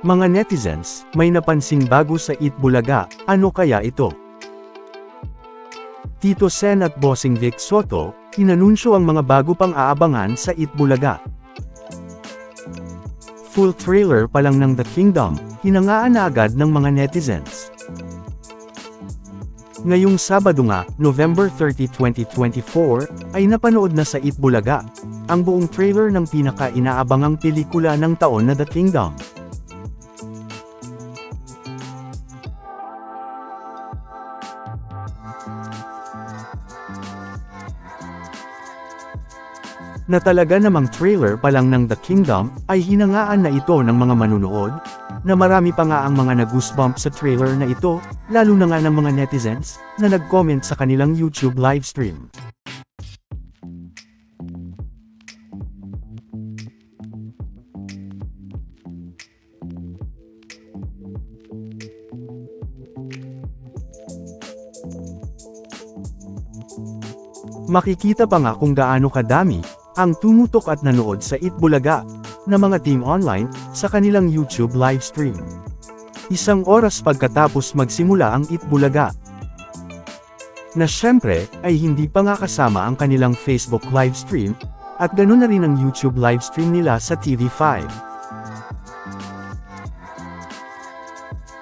Mga netizens, may napansing bago sa Itbulaga, ano kaya ito? Tito Sen at Bossing Vic Soto, inanunsyo ang mga bago pang aabangan sa Itbulaga. Full trailer pa lang ng The Kingdom, hinangaan na agad ng mga netizens. Ngayong Sabado nga, November 30, 2024, ay napanood na sa Itbulaga, ang buong trailer ng pinaka-inaabangang pelikula ng taon na The Kingdom. Na talaga namang trailer pa lang ng The Kingdom, ay hinangaan na ito ng mga manunood, na marami pa nga ang mga nag-goosebump sa trailer na ito, lalo na nga ng mga netizens, na nag-comment sa kanilang YouTube livestream. Makikita pa nga kung gaano kadami, ang tumutok at nanood sa Itbulaga, na mga team online, sa kanilang YouTube livestream. Isang oras pagkatapos magsimula ang Itbulaga. Na syempre, ay hindi pa nga kasama ang kanilang Facebook livestream, at ganoon na rin ang YouTube livestream nila sa TV5.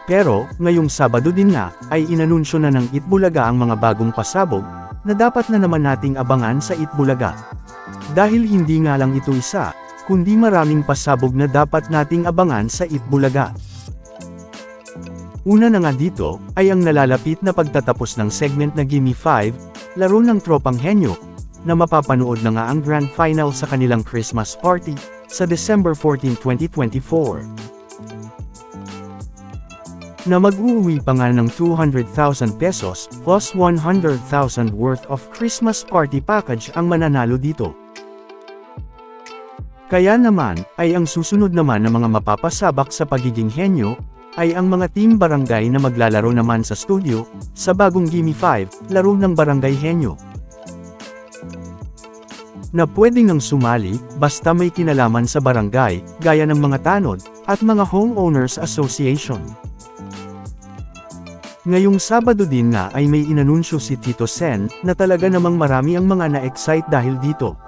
Pero, ngayong Sabado din nga, ay inanunsyo na ng Itbulaga ang mga bagong pasabog, na dapat na naman nating abangan sa Itbulaga. Dahil hindi nga lang ito isa, kundi maraming pasabog na dapat nating abangan sa Itbulaga. Una na nga dito, ay ang nalalapit na pagtatapos ng segment na Gimme 5, laro ng Tropang Henyo, na mapapanood na nga ang grand final sa kanilang Christmas party, sa December 14, 2024 na mag-uuwi pa nga ng 200,000 pesos plus 100,000 worth of Christmas party package ang mananalo dito. Kaya naman, ay ang susunod naman na mga mapapasabak sa pagiging henyo, ay ang mga team barangay na maglalaro naman sa studio, sa bagong Gimme 5, laro ng barangay henyo. Na pwedeng nang sumali, basta may kinalaman sa barangay, gaya ng mga tanod, at mga homeowners association. Ngayong Sabado din nga ay may inanunsyo si Tito Sen, na talaga namang marami ang mga na-excite dahil dito.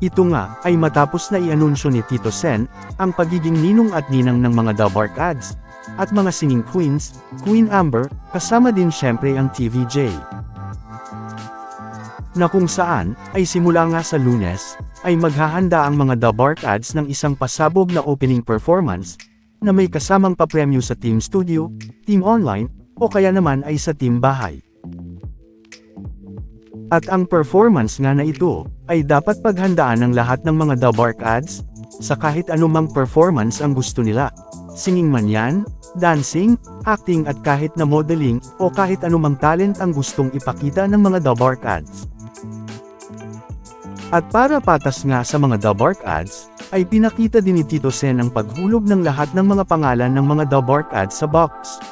Ito nga, ay matapos na i-anunsyo ni Tito Sen, ang pagiging ninong at ninang ng mga The ads, at mga singing queens, Queen Amber, kasama din syempre ang TVJ. Na kung saan, ay simula nga sa lunes, ay maghahanda ang mga The Bark ads ng isang pasabog na opening performance, na may kasamang papremyo sa Team Studio, Team Online, o kaya naman ay sa Team Bahay. At ang performance nga na ito, ay dapat paghandaan ng lahat ng mga The Bark ads, sa kahit anumang performance ang gusto nila. Singing man yan, dancing, acting at kahit na modeling, o kahit anumang talent ang gustong ipakita ng mga The Bark ads. At para patas nga sa mga The Bark ads, ay pinakita din ni Tito Sen ang paghulog ng lahat ng mga pangalan ng mga The Bark ads sa box.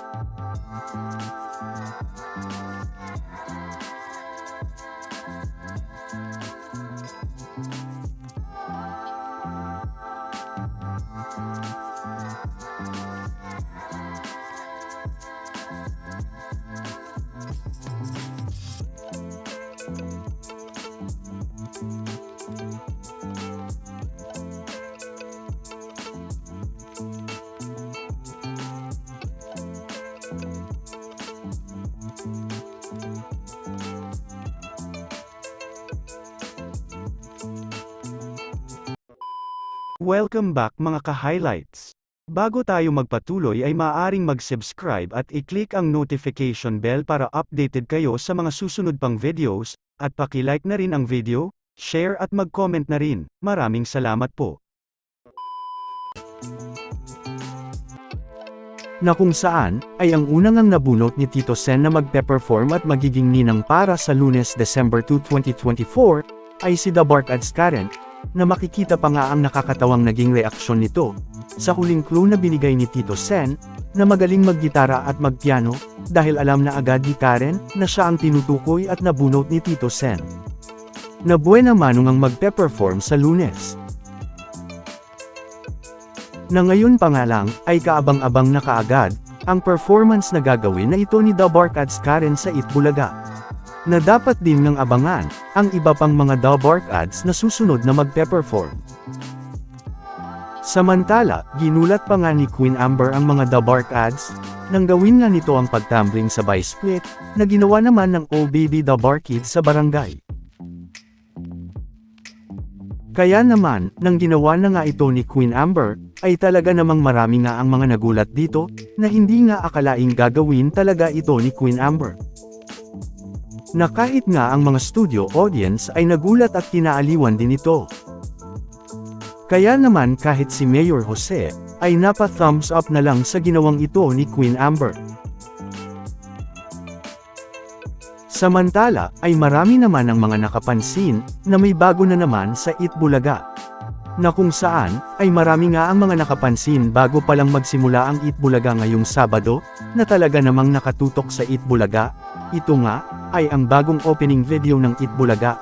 Welcome back mga ka-highlights. Bago tayo magpatuloy ay maaaring mag-subscribe at i-click ang notification bell para updated kayo sa mga susunod pang videos, at paki-like na rin ang video, share at mag-comment na rin. Maraming salamat po. Na kung saan, ay ang unang ang nabunot ni Tito Sen na magpe-perform at magiging ninang para sa lunes December 2, 2024, ay si The Bark Ads Karen, na makikita pa nga ang nakakatawang naging reaksyon nito, sa huling clue na binigay ni Tito Sen, na magaling maggitara at magpiano, dahil alam na agad ni Karen, na siya ang tinutukoy at nabunot ni Tito Sen. Na buena manong ang magpe-perform sa lunes. Na ngayon pa nga lang, ay kaabang-abang na kaagad, ang performance na gagawin na ito ni The Barkads Karen sa Itbulaga. Na dapat din ng abangan, ang iba pang mga The Barkads na susunod na magpe-perform. Samantala, ginulat pa nga ni Queen Amber ang mga The Barkads, nang gawin nga nito ang pagtumbling sa by split, na ginawa naman ng The Bar Kids sa barangay. Kaya naman, nang ginawa na nga ito ni Queen Amber, ay talaga namang marami nga ang mga nagulat dito, na hindi nga akalaing gagawin talaga ito ni Queen Amber. Na kahit nga ang mga studio audience ay nagulat at kinaaliwan din ito. Kaya naman kahit si Mayor Jose, ay napa-thumbs up na lang sa ginawang ito ni Queen Amber. Samantala, ay marami naman ang mga nakapansin, na may bago na naman sa Itbulaga. Na kung saan, ay marami nga ang mga nakapansin bago palang magsimula ang Itbulaga ngayong Sabado, na talaga namang nakatutok sa Itbulaga. Ito nga, ay ang bagong opening video ng Itbulaga,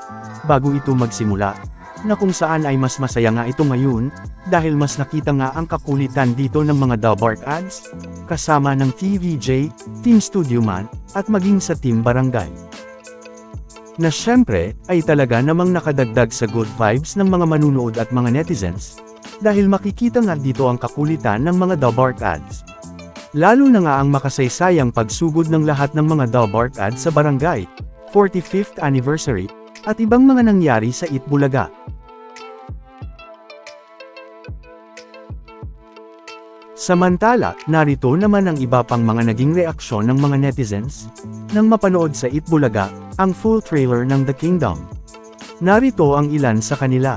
bago ito magsimula, na kung saan ay mas masaya nga ito ngayon, dahil mas nakita nga ang kakulitan dito ng mga Dabark ads, kasama ng TVJ, Team Studio Man, at maging sa Team Barangay. Na syempre, ay talaga namang nakadagdag sa good vibes ng mga manunood at mga netizens, dahil makikita nga dito ang kakulitan ng mga Dabark ads. Lalo na nga ang makasaysayang pagsugod ng lahat ng mga Dabark ads sa barangay, 45th anniversary, at ibang mga nangyari sa Itbulaga. Samantala, narito naman ang iba pang mga naging reaksyon ng mga netizens, nang mapanood sa Itbulaga, ang full trailer ng The Kingdom. Narito ang ilan sa kanila.